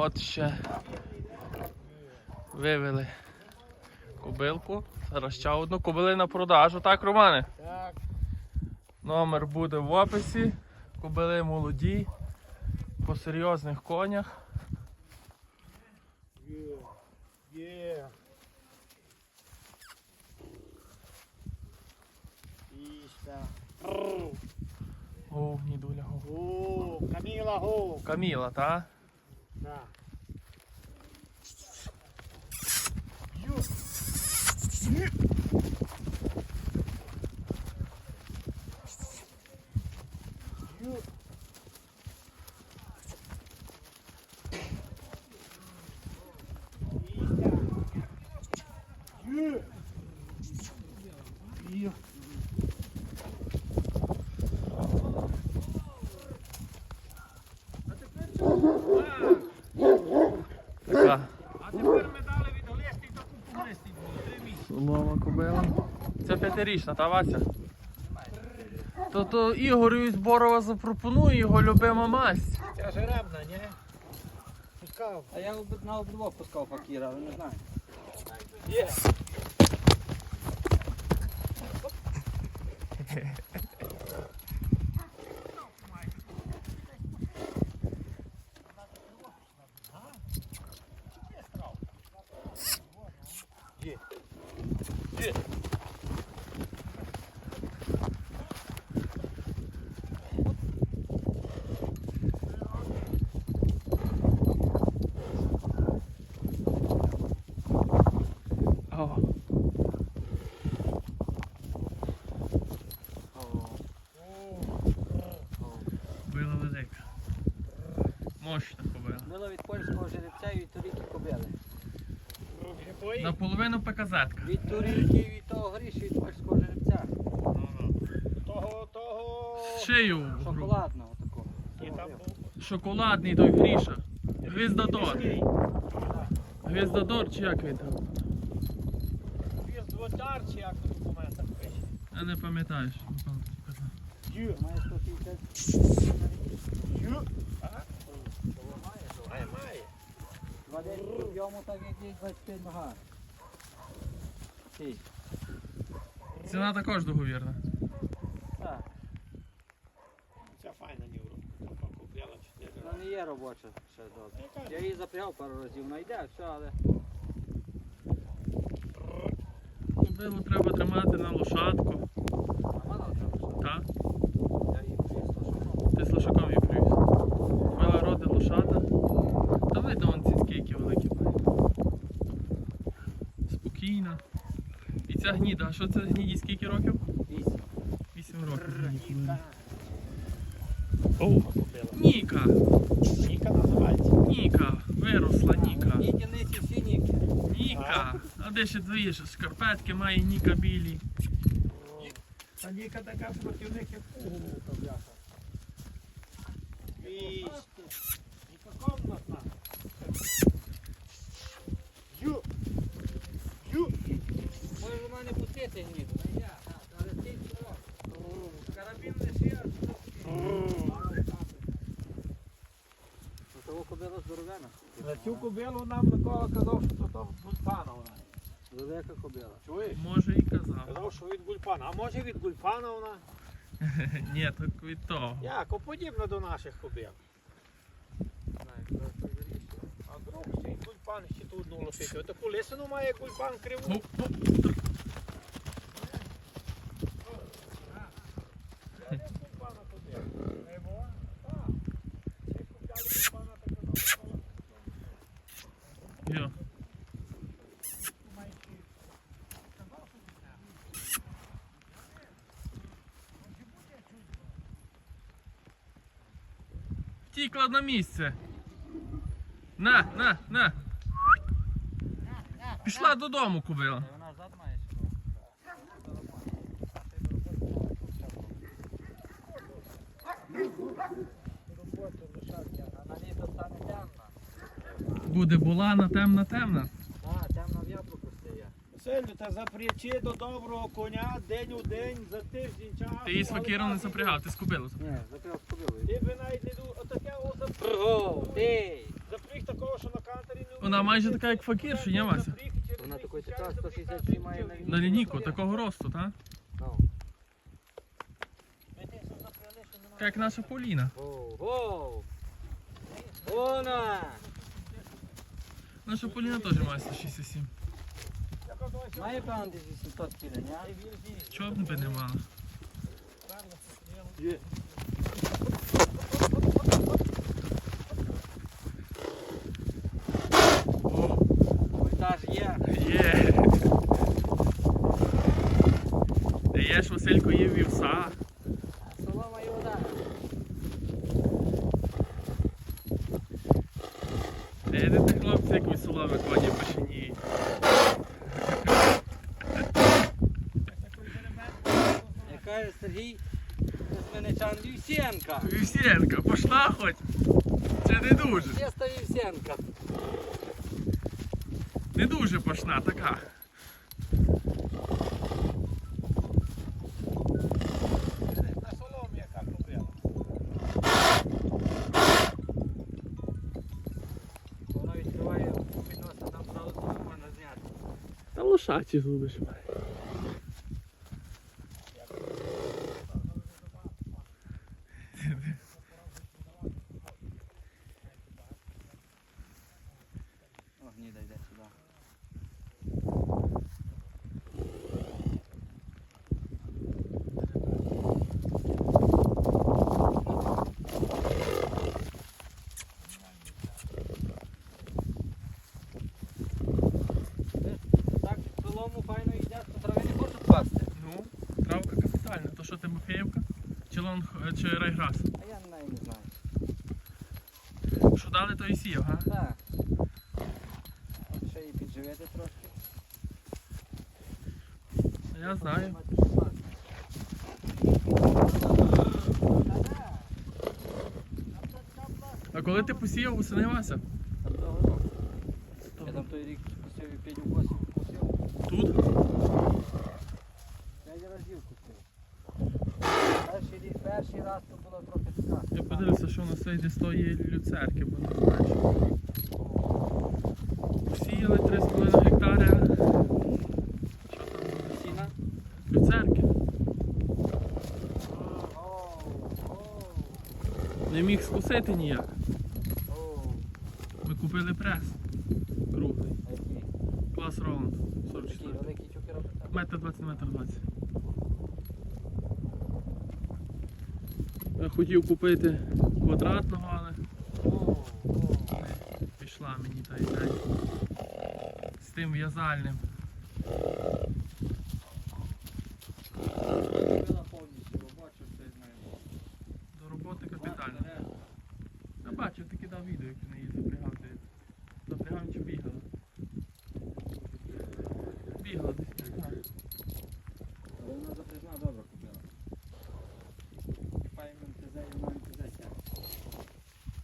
от ще вивели кобилку. Зараз ще одну кобили на продажу, так, Романе? Так. Номер буде в описі. Кобили молоді, по серйозних конях. Є. Є. Іста. Рррр. О, гнідуля. го. О, Каміла го. Каміла, та? Да. Ю. Ю. Іста. Ю. Ю. Така А тепер ми дали від кобила. Це п'ятирічна, та Вася? То, то Ігорю із Борова запропонує його любима масть. Ця жеребна, ні? Пускав. А я на обидвох пускав факіра, але не знаю. Є. Є. Є. О, кобила велика. Мощна кобила. Було від польського жеребця і від турійки кобили. Наполовину ПКЗ-ка. Від турійки і від того гріші від польського жеребця. Того, того. Шию. Шоколадного такого. І там. Шоколадний той Гріша. Гвіздодор. Міський. Гвіздодор чи як він там? Віздводар, чи як на документах пише. Я не пам'ятаю, що напевно казав. Ю. Має 160. Ю. Має, має. 20 йому так як є 25 нога. Ціна також договірна. Так. Ця файна нівро. Купляла 4 Вона не є робоча ще добре. Я її запрягав пару разів, вона йде, все, але Кобилу треба тримати на лошадку. Так? Я її привіз, то Ти з лошаком її привіз. Кобила роди лошата. Видно вон ці скільки великі має. Спокійна. І ця гніда, а що це гніді скільки років? Вісім. Вісім років. кобилі. Ніка, Ніка називається. Ніка, виросла Ніка. Ні дільниці всі ніки. Ніка. А де ще твої ж шкарпетки має Ніка білі. Та Ніка така противник, як угу, то бляха. Вість. Ніка комнатна. Ю. Ю. Може в мене пустити ніку, не я. Але ти що? Карабін лише. Ну того кобила здоровена. За цю кобилу нам Микола казав, що то Гульпана вона. Велика кобила. Чуєш? Може і казав. Казав, що від Гульпана. А може від Гульпана вона? Ні, так від того. Як, подібна до наших кобил. А друг ще й Гульпан ще тут одну лошицю. Отаку лисину має Гульпан криву. Оп, оп. Гульпана кобила. Криво? Так. Ще купляли Гульпана, так казав, Йо. Втікла на місце. На, на, на. Пішла додому, кубила. Буде була на темна. Темна, стає. Та запрячи до доброго коня день у день за тиждень часу. Ти її з факіром не запрягав, ти з запрягав. Ні, закрив з кобилою. Ти би навіть не ду... Отаке о запрягав. Ти! Запріг такого, що на кантері не Вона майже така, як факір, чи ні, Вася? Вона сяде, така, запріг, 167 а має ти на лінійку. На лінійку, такого росту, так? Ну. Як наша Поліна. Воу. Вона! Наша Поліна теж має 167. Має певно десь 800 кілень, а? Чого б не мала? Є. О, Вольтаж є. є. Ти Василько, є вівса. Косменичан Вівсенка. Вівсєнка, пошла хоч. Чи не дуже? Чиста Вівсенка. Не дуже пошна, така. На соломі яка купила. Вона відкриває підноса, там зразу можна зняти. Та лошачі зуби ж має. Чи лонг, чи райграс? А я навіть не знаю. Що дали, то і сіяв, га? Так. От ще її підживити трошки. Я знаю. А коли ти посіяв, восени Вася? Я там той рік кусив і п'ять укосів кусив. Тут? П'ять разів кусив. Перший рік, перший раз то було трохи така. Я подивився, що на цей десь тої люцерки, бо не знаю. Посіяли 3,5 гектари. Що там буде? Сіна? Люцерки. Не міг скусити ніяк. Ми купили прес. Круглий. Клас Роланд. 44. великий тюки робить так? Метр 20, метр 20. Хотів купити квадратного, але пішла мені та ідея. З тим в'язальним. Купила повністю, робочу все з нею. До роботи капітально. Я бачив, ти кидав відео, як ти на її запрягав. Ти запрягав чи бігала? Бігала десь. не знаю. Але вона запряжна добре купила. Пай МТЗ і на МТЗ сяде.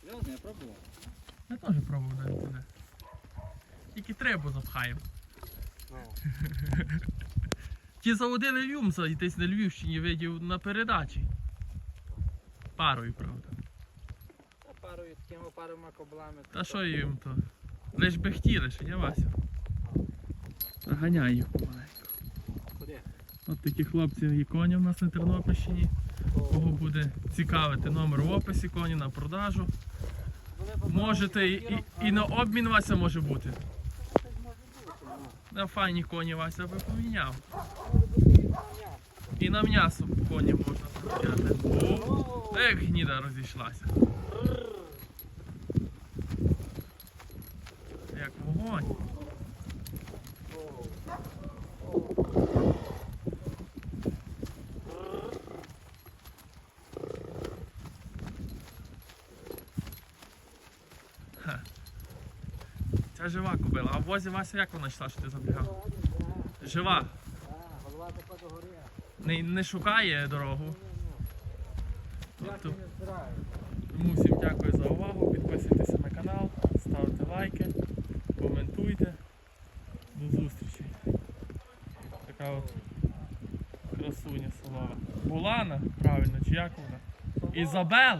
Серйозно, я пробував. Я теж пробував на МТЗ. Тільки треба запхаємо. Ну. Ті заводили Люмса і десь на Львівщині видів на передачі. Парою, правда. Та парою такими парами коблами. Та що їм то? Лиш би хотіли, що я Вася. Заганяй їх помаленьку. Куди? От такі хлопці і коні в нас на Тернопільщині. Кого буде цікавити номер в описі, коні на продажу. Можете і, і, на обмін Вася може бути. На файні коні Вася би поміняв. І на м'ясо коні можна поміняти. О, як гніда розійшлася. Як вогонь. Ця жива кобила. А в возі Вася як вона йшла, що ти забігав? Жива. Голова така. Не, не шукає дорогу. Тобто, тому всім дякую за увагу. Підписуйтеся на канал, ставте лайки, коментуйте. До зустрічі. Така от красуня солова. Булана, правильно, чи як вона? Ізабел.